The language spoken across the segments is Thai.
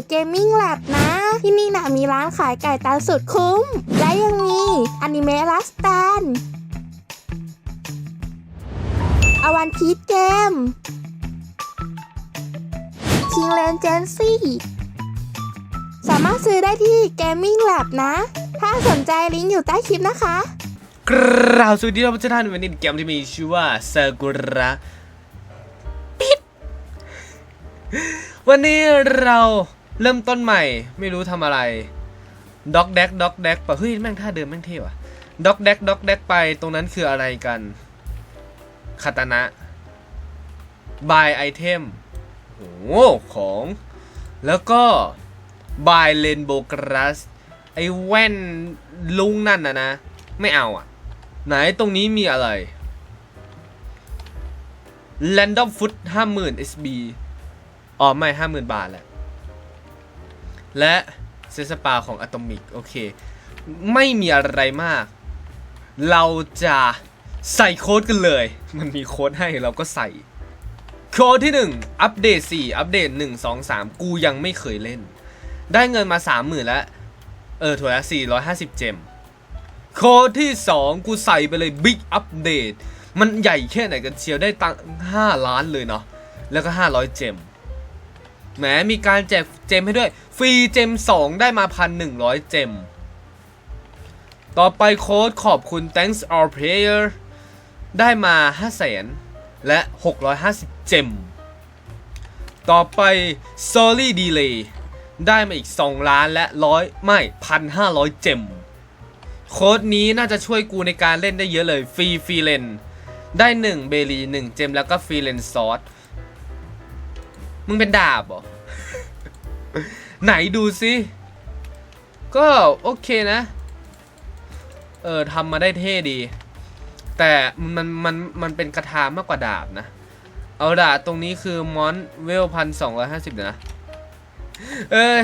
The Gaming Lab นะ ที่นี่นะมีร้านขายไก่ตาสุดคุ้ม และยังมีอนิเมะลัสแตนอวันพีทเกมคิงเลนเจนซี่สามารถซื้อได้ที่ Gaming Lab นะ ถ้าสนใจลิงก์อยู่ใต้คลิปนะคะ กราบสวัสดีท่านวันนี้เกมที่มีชื่อว่าซากุระปิดวันนี้เรา เริ่มต้นใหม่ไม่รู้ทำอะไรด็อกแดกด็อกแดกปะเฮ้ยแม่งท่าเดิมแม่งเท่ว่ะด็อกแดกด็อกแดกไปตรงนั้นคืออะไรกันคาตานะบายไอเทมโอ้ของ แล้วก็บายเลนโบกรัสไอแว่นลุงนั่นนะนะ ไม่เอาอะ ไหนตรงนี้มีอะไร Random Foot 50,000 SB อ๋อไม่ 50,000 บาทแหละ และเซสปาของอะตอมิก โอเค ไม่มีอะไรมาก เราจะใส่โค้ดกันเลย มันมีโค้ดให้เราก็ใส่ โค้ดที่ 1 อัปเดต 4 อัปเดต 1 2 3 กูยังไม่เคยเล่น ได้เงินมา 30,000 แล้ว เออถูกแล้ว450 เจม โค้ดที่ 2 กูใส่ไปเลย Big Update มันใหญ่แค่ไหนกันเชียวได้ตังค์5ล้านเลยเนาะแล้วก็ 500 เจม แหมมีการแจกเจมให้ด้วย ฟรีเจม 2 ได้มา 1,100 เจม ต่อไปโค้ดขอบคุณ thanks all player ได้มา500,000และ 650 เจม ต่อไป sorry delay ได้มาอีก 2 ล้านและร้อยไม่ 1,500 เจม โค้ดนี้น่าจะช่วยกูในการเล่นได้เยอะเลย ฟรีฟรีเลนได้ 1 เบลี1เจมแล้วก็ฟรีเลนซอส มึงเป็นดาบเหรอ ไหนดูสิก็โอเคนะ เออทำมาได้เท่ดี แต่มันมันมันเป็นกระทามากกว่าดาบนะ เอาดาบตรงนี้คือมอนเวลพันสองร้อยห้าสิบนะ เอ้ย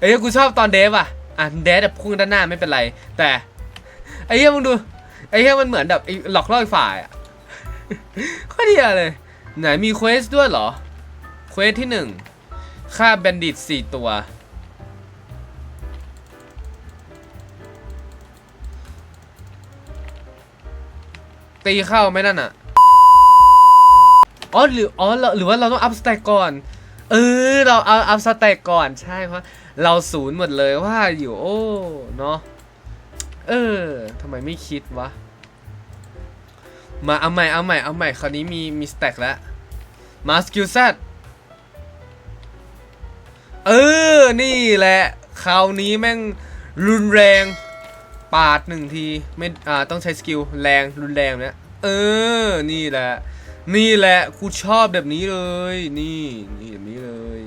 เอ้ยกูชอบตอนเดฟอะ อะเดฟแบบพุ่งด้านหน้าไม่เป็นไร แต่ไอ้เหี้ยมึงดูไอ้เหี้ยมันเหมือนแบบไอ้หลอกล่ออีกฝ่ายอะก็ดียเลย ไหนมีเควสด้วยเหรอ เควสที่หนึ่งฆ่าแบนดิตสี่ตัว ตีเข้าไหมนั่นอะอ๋อหรืออ๋อเราหรือว่าเราต้องอัพสแต็กก่อน เออ เราเอาอัพสแต็กก่อนใช่เพราะเราศูนย์หมดเลยว่าอยู่โอ้ เนาะเออทำไมไม่คิดวะ มาเอาใหม่เอาใหม่เอาใหม่คราวนี้มีมีสแต็กแล้วมาสกิลแซด เออ นี่แหละ คราวนี้แม่งรุนแรง ปาดหนึ่งทีไม่อ่าต้องใช้สกิลแรงรุนแรงเนี่ยเออ นี่แหละ นี่แหละกูชอบแบบนี้เลย นี่นี่แบบนี้เลย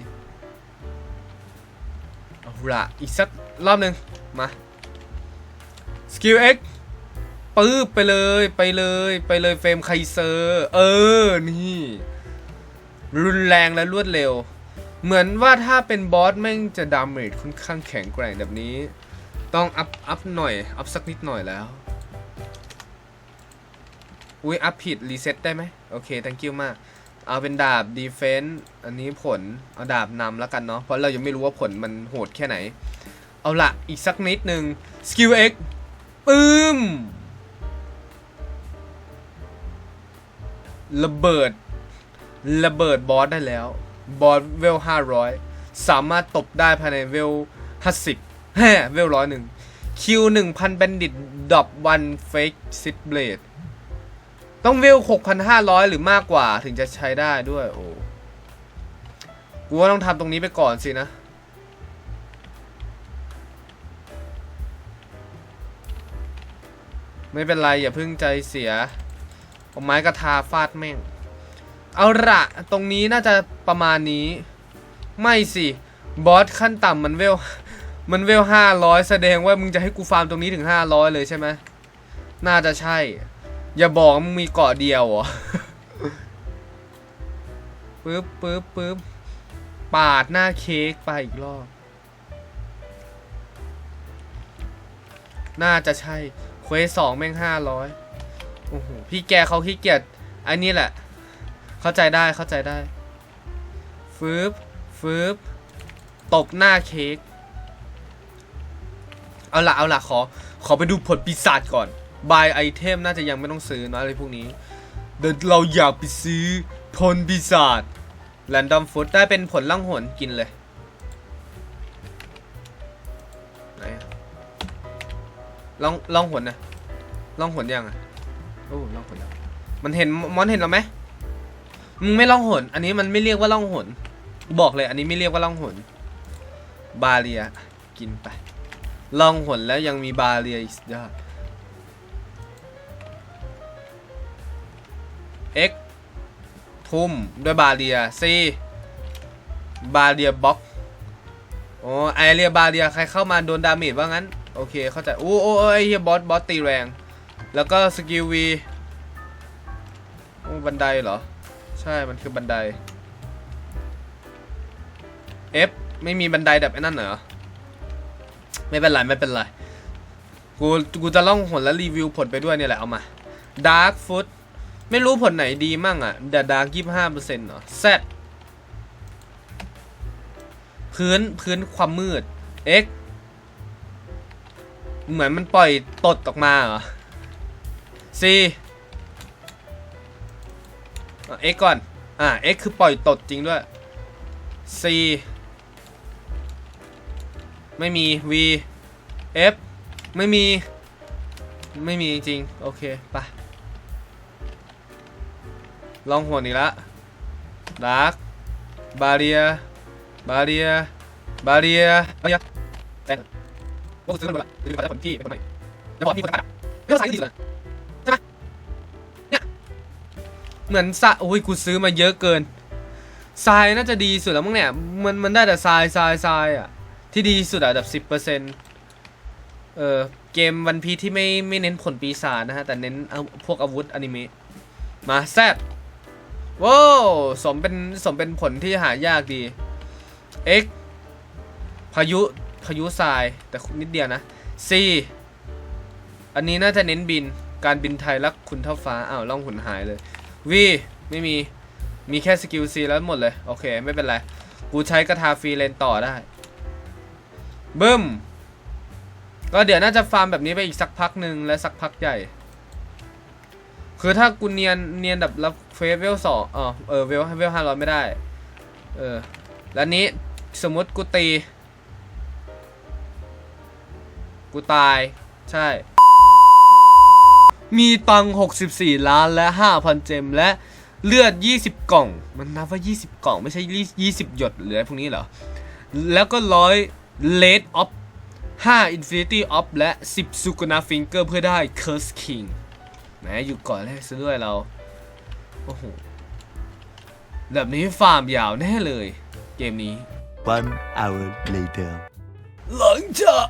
เอาละอีกสักรอบหนึ่งมาสกิล X ปื๊บไปเลยไปเลยไปเลยเฟรมไคเซอร์ เออ นี่ รุนแรงและรวดเร็ว เหมือนว่าถ้าเป็นบอสแม่งจะดาเมจค่อนข้างแข็งแกร่งแบบนี้ ต้องอัพอัพหน่อย อัพสักนิดหน่อยแล้ว อุ้ยอัพผิด รีเซ็ตได้ไหมโอเค thank you มาก เอาเป็นดาบ defense อันนี้ผล เอาดาบนำแล้วกันเนาะ เพราะเรายังไม่รู้ว่าผลมันโหดแค่ไหน เอาละอีกสักนิดหนึ่ง skill X ปึ้มระเบิด ระเบิดบอสได้แล้ว บอสเวล500สามารถตบได้ภายในเวล50แฮ่เวลร้อยหนึ่งคิว1,000บัณฑิตดอบวันเฟกซิดเบลดต้องเวล6,500หรือมากกว่าถึงจะใช้ได้ด้วยโอ้กูว่าต้องทำตรงนี้ไปก่อนสินะไม่เป็นไร อย่าเพิ่งใจเสียเอาไม้กระทาฟาดแม่ง เอาละตรงนี้น่าจะประมาณนี้ ไม่สิ บอสขั้นต่ำมันเวล มันเวล500แสดงว่ามึงจะให้กูฟาร์มตรงนี้ถึง500เลยใช่ไหมน่าจะใช่ อย่าบอกมึงมีเกาะเดียวเหรอปึ๊บปึ๊บปึ๊บปาดหน้าเค้กไปอีกรอบ น่าจะใช่เควสสองแม่งห้าร้อยโอ้โหพี่แกเขาขี้เกียจอันนี้แหละ เข้าใจได้เข้าใจได้ฟืบฟืบตบหน้าเค้กเอาละเอาละขอ ขอไปดูผลปีศาจก่อนบายไอเทมน่าจะยังไม่ต้องซื้อนอะอะไรพวกนี้เดี๋ยวเราอยากไปซื้อผลปีศาจแรนดอมฟูดได้เป็นผลล่องหนกินเลยไหนล่องล่องหนนะล่องหนยังอะโอ้ล่องหนแล้วมันเห็นมอนเห็นเราไหม มึงไม่ล่องหน อันนี้มันไม่เรียกว่าล่องหน บอกเลย อันนี้ไม่เรียกว่าล่องหน บาเรีย กินไปล่องหนแล้วยังมีบาเรียอีกสุดยอด X ทุ่มด้วยบาเรีย C บาเรียบล็อกโอ้ไอเรียบาเรียใครเข้ามาโดนดาเมจว่างั้น โอเค เข้าใจโอ้โอ้โอ้ไอเฮียบอสบอสตีแรง แล้วก็สกิลวีบันไดเหรอ ช่มันคือบันได F ไม่มีบันไดแบบไอ้นั่นเหรอ ไม่เป็นไร ไม่เป็นไร กูกูจะล่องหนแล้วรีวิวผลไปด้วยเนี่ยแหละเอามา Dark Foot ไม่รู้ผลไหนดีมั่งอะแต่ดาร์กยี่ห้าเปอร์เซ็นต์เหรอ Z พื้นพื้นความมืด X เหมือนมันปล่อยตดออกมาเหรอ C เอะ X ก่อน อ่า X คือปล่อยตดจริงด้วย C ไม่มี V F ไม่มี ไม่มีจริง โอเคไปลองหัวนอีกละดาร์กบาเรียบาเรียบาเรียบาเรียแต่ว่าซื้อมันหมดละซื้อมาแล้วคนที่เป็นคนใหม่แล้วบอกพี่คนขายอะไม่ต้องใส่ที่สุดเลย เหมือนสะโอ้ยกูซื้อมาเยอะเกินทรายน่าจะดีสุดแล้วมั้งเนี่ย มันมันได้แต่ทรายทรายทรายอะ ที่ดีสุดอะแบบสิบเปอร์เซ็นต์เออเกมวันพีที่ไม่ไม่เน้นผลปีศาจนะฮะ แต่เน้นพวกอาวุธอนิเมะมาแซดว้าวสมเป็นสมเป็นผลที่หายากดี X พายุพายุทรายแต่นิดเดียวนะ C อันนี้น่าจะเน้นบินการบินไทยรักคุณเท่าฟ้าอ้าวล่องหุนหายเลย V ไม่มี มีแค่สกิล C แล้วหมดเลย โอเค ไม่เป็นไร กูใช้กระทาฟรีเลนต่อได้ บึ้ม ก็เดี๋ยวน่าจะฟาร์มแบบนี้ไปอีกสักพักหนึ่งและสักพักใหญ่ คือถ้ากูเนียนเนียนแบบรับเฟสเวลสองเออเออเวลเวลห้าร้อยไม่ได้ เออ แล้วนี้สมมติกูตี กูตาย ใช่ มีตังค์64 ล้านและ 5,000 เจมและเลือด 20 กล่อง มันนับว่า 20 กล่อง ไม่ใช่ 20 หยดหรืออะไรพวกนี้เหรอ แล้วก็ร้อยเลดออฟ5 Infinity of และ 10สุกนาฟิงเกอร์เพื่อได้ Curse King แหมอยู่ก่อนแรกซะด้วยเรา โอ้โห แบบนี้ฟาร์มยาวแน่เลย เกมนี้ One hour later. หลังจาก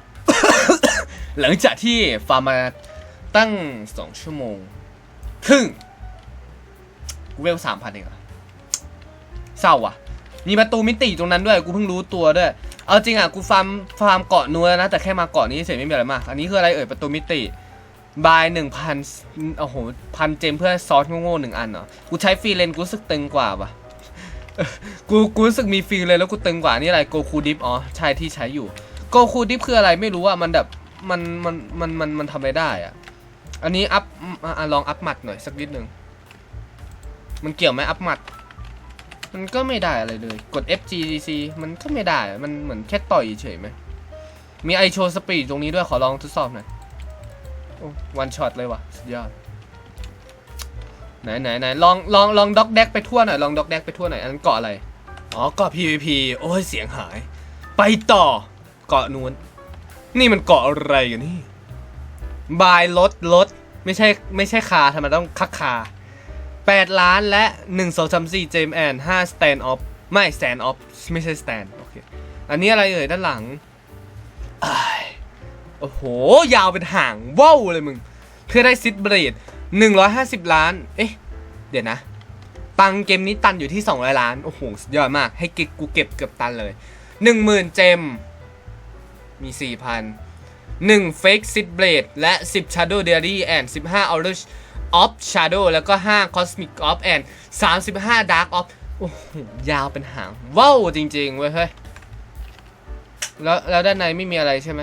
หลังจากที่ฟาร์มมา ตั้ง2ชั่วโมง ครึ่ง กูเวลสามพันเองเหรอเศร้าว่ะ มีประตูมิติตรงนั้นด้วย กูเพิ่งรู้ตัวด้วย เอาจริงอะ กูฟาร์ม ฟาร์มเกาะนัวนะ แต่แค่มาเกาะนี้เฉยไม่มีอะไรมาก อันนี้คืออะไรเอ่ย ประตูมิติ บายหนึ่งพันโอ้โห พันเจมเพื่อซอสโง่ๆหนึ่งอันเหรอ กูใช้ฟรีเลนกูรู้สึกตึงกว่าว่ะกู กูรู้สึกมีฟรีเลยแล้วกูตึงกว่านี่อะไรโกคูดิฟอ๋อใช่ที่ใช้อยู่โกคูดิฟคืออะไรไม่รู้อะมันแบบมันมันมันมันมันทำไม่ได้อะ อันนี้อัพอลองอัพหมัดหน่อยสักนิดหนึ่งมันเกี่ยวไหมอัพหมัด มันก็ไม่ได้อะไรเลย กด FGDC มันก็ไม่ได้ มันเหมือนแค่ต่อยเฉยไหม มีไอโชสปีดตรงนี้ด้วยขอลองทดสอบหน่อยวันช็อตเลยวะสุดยอด ไหนไหนไหนลองลองลองด็อกแดกไปทั่วหน่อย ลองด็อกแดกไปทั่วหน่อย อันนั้นเกาะอะไร อ๋อเกาะ PVP โอ้ยเสียงหาย ไปต่อ เกาะนู้น นี่มันเกาะอะไรกันนี่ บายรถรถไม่ใช่ไม่ใช่คาทำไมต้องคักคา8 ล้านและ 1 2 3 4เจมแอน5 stand off ไม่ stand off ไม่ใช่ stand โอเค อันนี้อะไรเอ่ยด้านหลังอโอ้โห ยาวเป็นห่างว้าวเลยมึง เพื่อได้ซิดเบรด150 ล้าน เอ๊ะ เดี๋ยวนะ ตังเกมนี้ตันอยู่ที่ 200 ล้าน โอ้โห สุดยอดมาก ให้เก็บกูเก็บเกือบตันเลย 10,000 เจม มี 4,000 1 Fake Sid Blade และ 10 Shadow Diary and 15 Orange of Shadow แล้วก็ 5 Cosmic of and 35 Dark of โอ้โหยาวเป็นหางว้าวจริงๆเว้ยเฮ้ยแล้วแล้วด้านในไม่มีอะไรใช่ไหม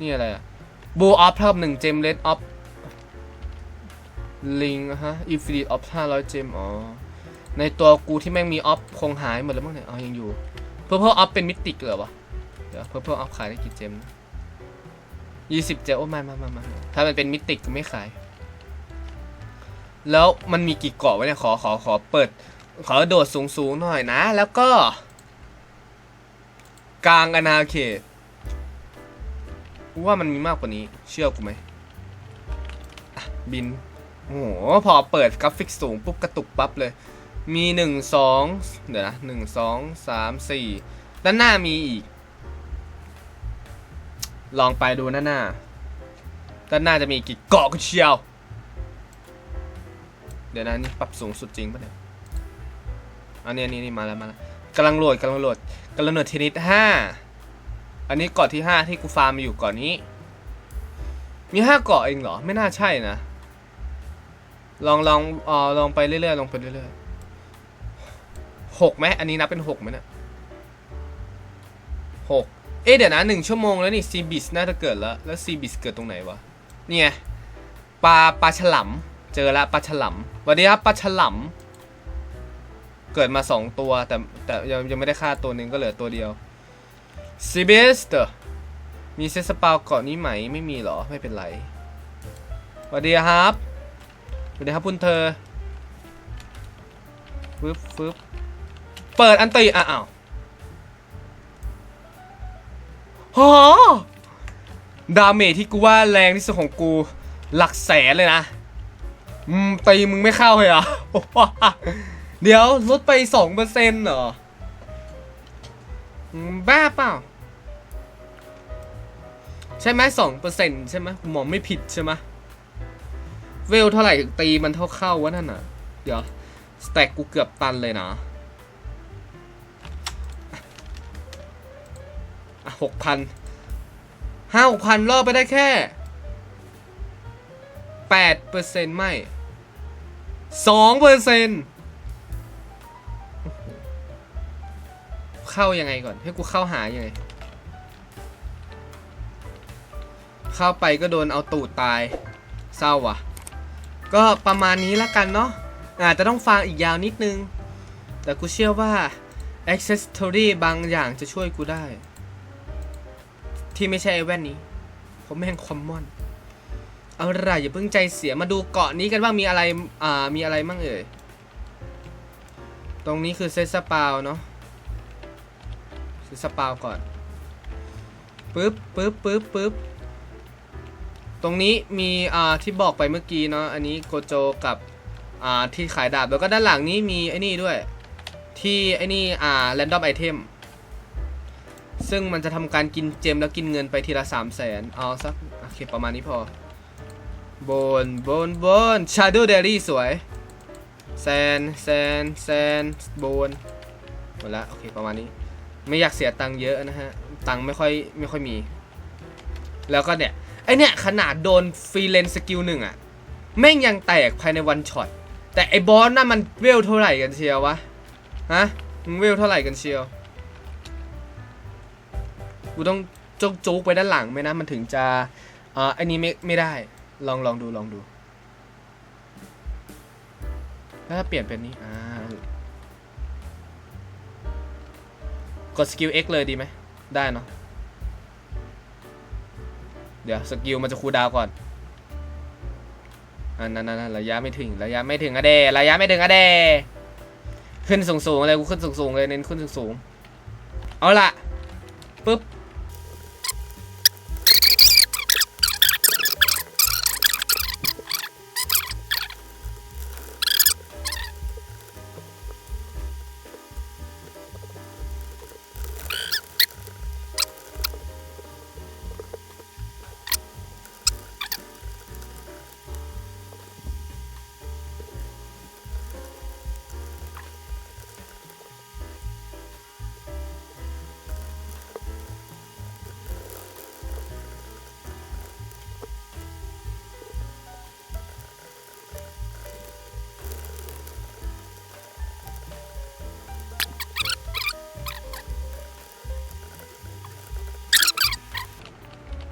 นี่อะไรอะบูออฟเท่ากับหนึ่งเจมเลดออฟลิงฮะอีฟิลิตออฟห้าร้อยเจมอ๋อ ในตัวกูที่แม่งมีออฟคงหายหมดแล้วมั้งเนี่ยอ๋อยังอยู่ เพิ่มเพิ่มออฟเป็นมิติเหรอวะ เดี๋ยวเพิ่มเพิ่มออฟขายได้กี่เจม ยี่สิบเจมโอ้ม่ไม่ไม่ไม่ถ้ามันเป็นมิติก็ไม่ขาย แล้วมันมีกี่เกาะวะเนี่ย ขอขอขอเปิด ขอโดดสูงสูงหน่อยนะ แล้วก็ กลางอาณาเขตว่ามันมีมากกว่านี้ เชื่อกูไหมบิน โอ้โห พอเปิดกราฟิกสูงปุ๊บกระตุกปั๊บเลย มีหนึ่งสองเดี๋ยวนะหนึ่งสองสามสี่ด้านหน้ามีอีก ลองไปดูด้าหน้าด้านหน้าจะมีกี่เกาะกันเชียว เดี๋ยวนะนี่ปรับสูงสุดจริงปะเนี่ย อันนี้อันนี้นี่มาแล้วมาแล้วกำลังโหลดกำลังโหลดกำลังโหลดเทนนิสห้า อันนี้เกาะที่ห้าที่กูฟาร์มอยู่เกาะนี้ มีห้าเกาะเองเหรอ ไม่น่าใช่นะ ลองลองเอ่อลองไปเรื่อยๆลองไปเรื่อยๆหกไหมอันนี้นับเป็นหกไหมเนี่ยหก เอ๊ะเดี๋ยวนะหนึ่งชั่วโมงแล้วนี่ซีบิสน่าจะเกิดแล้ว แล้วซีบิสเกิดตรงไหนวะ เนี่ไงปลาปลาฉลามเจอล้วปลาฉลามสวัสดีครับปลาฉลามเกิดมาสองตัวแต่แต่ยังยังไม่ได้ฆ่าตัวหนึ่งก็เหลือตัวเดียวซีบิสเตอร์มีเซสปาวเกาะนี้ไหมไม่มีหรอไม่เป็นไรสวัสดีครับสวัสดีครับคุณเธอฟึบฟึบเปิดอันตีอ้าว ฮะดาเมจที่กูว่าแรงที่สุดของกูหลักแสนเลยนะ อืมตีมึงไม่เข้าเลยเหรอะ เดี๋ยวลดไปสองเปอร์เซ็นต์เหรอ บ้าเปล่า ใช่ไหมสองเปอร์เซ็นต์ใช่ไหมกูมอไม่ผิดใช่ไหมเวลเท่าไหร่ตีมันเท่าเข้าวะนั่นน่ะ เดี๋ยว สแต็กกูเกือบตันเลยนะ หกพันห้าหกพันรอบไปได้แค่แปดเปอร์เซ็นต์ไม่สองเปอร์เซ็นต์เข้ายังไงก่อน ให้กูเข้าหายังไง เข้าไปก็โดนเอาตูดตาย เศร้าว่ะ ก็ประมาณนี้ละกันเนาะอาจจะต้องฟังอีกยาวนิดนึง แต่กูเชื่อว่า accessory บางอย่างจะช่วยกูได้ ที่ไม่ใช่อ้แว่นนี้ ผมแม่งคอมมอน เอาล่ะอย่าเพิ่งใจเสียมาดูเกาะนี้กันว่างมีอะไรอ่ามีอะไรมั่งเอ่ย ตรงนี้คือเซตสปาวเนาะเซตสปาวก่อนปึ๊บปึ๊บปึ๊บปึ๊บตรงนี้มีอ่าที่บอกไปเมื่อกี้เนาะอันนี้โกโจกับอ่าที่ขายดาบแล้วก็ด้านหลังนี้มีไอ้นี่ด้วย ที่ไอ้นี่อ่า random item ซึ่งมันจะทำการกินเจมแล้วกินเงินไปทีละ3 0 0แสนเอาสักโอเคประมาณนี้พอ บน บน บน Shadow Dairy สวยแซนแซนแซนบนหมดละโอเคประมาณนี้ ไม่อยากเสียตังค์เยอะนะฮะ ตังค์ไม่ค่อยไม่ค่อยมี แล้วก็เนี่ย ไอเนี่ยขนาดโดนฟรีเลนสกิลหนึ่งอะแม่งยังแตกภายในวันช็อต แต่ไอบอสน่ะมันเวลเท่าไหร่กันเชียววะ ฮะ มึงเวลเท่าไหร่กันเชียว กูต้องจกจุกไปด้านหลังไหมนะมันถึงจะอ่าอันนี้ไม่ไม่ได้ลองลองดูลองดูแล้วถ้าเปลี่ยนเป็นนี้อ่ากดสกิล X เลยดีไหมได้เนาะเดี๋ยวสกิลมันจะคูดาวก่อนอันนั้นนระยะไม่ถึงระยะไม่ถึงอะเดระยะไม่ถึงอะเดขึ้นสูงสูงๆเลยกูขึ้นสูงสูงๆเลยเน้นขึ้นสูงสูงๆเอาละปุ๊บ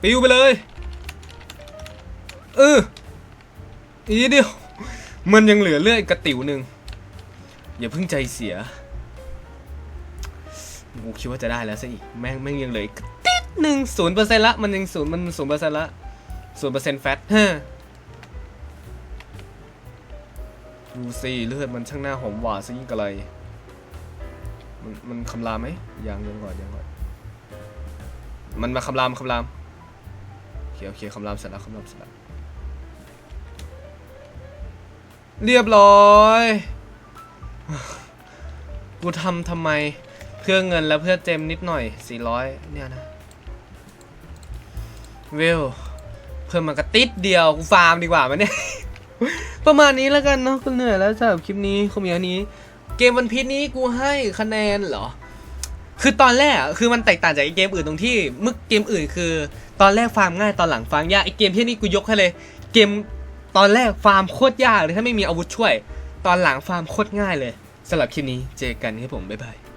ปิวไปเลยเอออีเดียว มันยังเหลือเลือดอีกกระติ๋วหนึ่งอย่าเพิ่งใจเสียกูคิดว่าจะได้แล้วซะอีกแม่งแม่งยังเหลืออีกติดหนึ่งศูนย์เปอร์เซ็นต์ละมันยังศูนย์มันศูนย์เปอร์เซ็นต์ละศูนย์เปอร์เซ็นต์แฟตฮะดูสิเลือดมันช่างหน้าหอมหวานซะยิ่งกะไรมันมันคำรามไหมยังยังก่อนยังก่อนมันมาคำรามคำราม เคโอเคคำรามเสร็จแล้วคำรามเสร็จแล้วเรียบร้อย กูทำทำไมเพื่อเงินและเพื่อเจมนิดหน่อย 400 เนี่ยนะเวลเพิ่มมากระติดเดียว กูฟาร์มดีกว่ามันเนี่ย ประมาณนี้แล้วกันเนาะกูเหนื่อยแล้วสำหรับคลิปนี้คงมีอันนี้ เกมวันพีชนี้กูให้คะแนนเหรอ คือตอนแรกคือมันแตกต่างจากเกมอื่นตรงที่เมื่อเกมอื่นคือ ตอนแรกฟาร์มง่ายตอนหลังฟาร์มยากไอเกมที่นี่กูยกให้เลย เกมตอนแรกฟาร์มโคตรยากเลยถ้าไม่มีอาวุธช่วย ตอนหลังฟาร์มโคตรง่ายเลยสำหรับคลิปนี้เจอกันครับผมบ๊ายบาย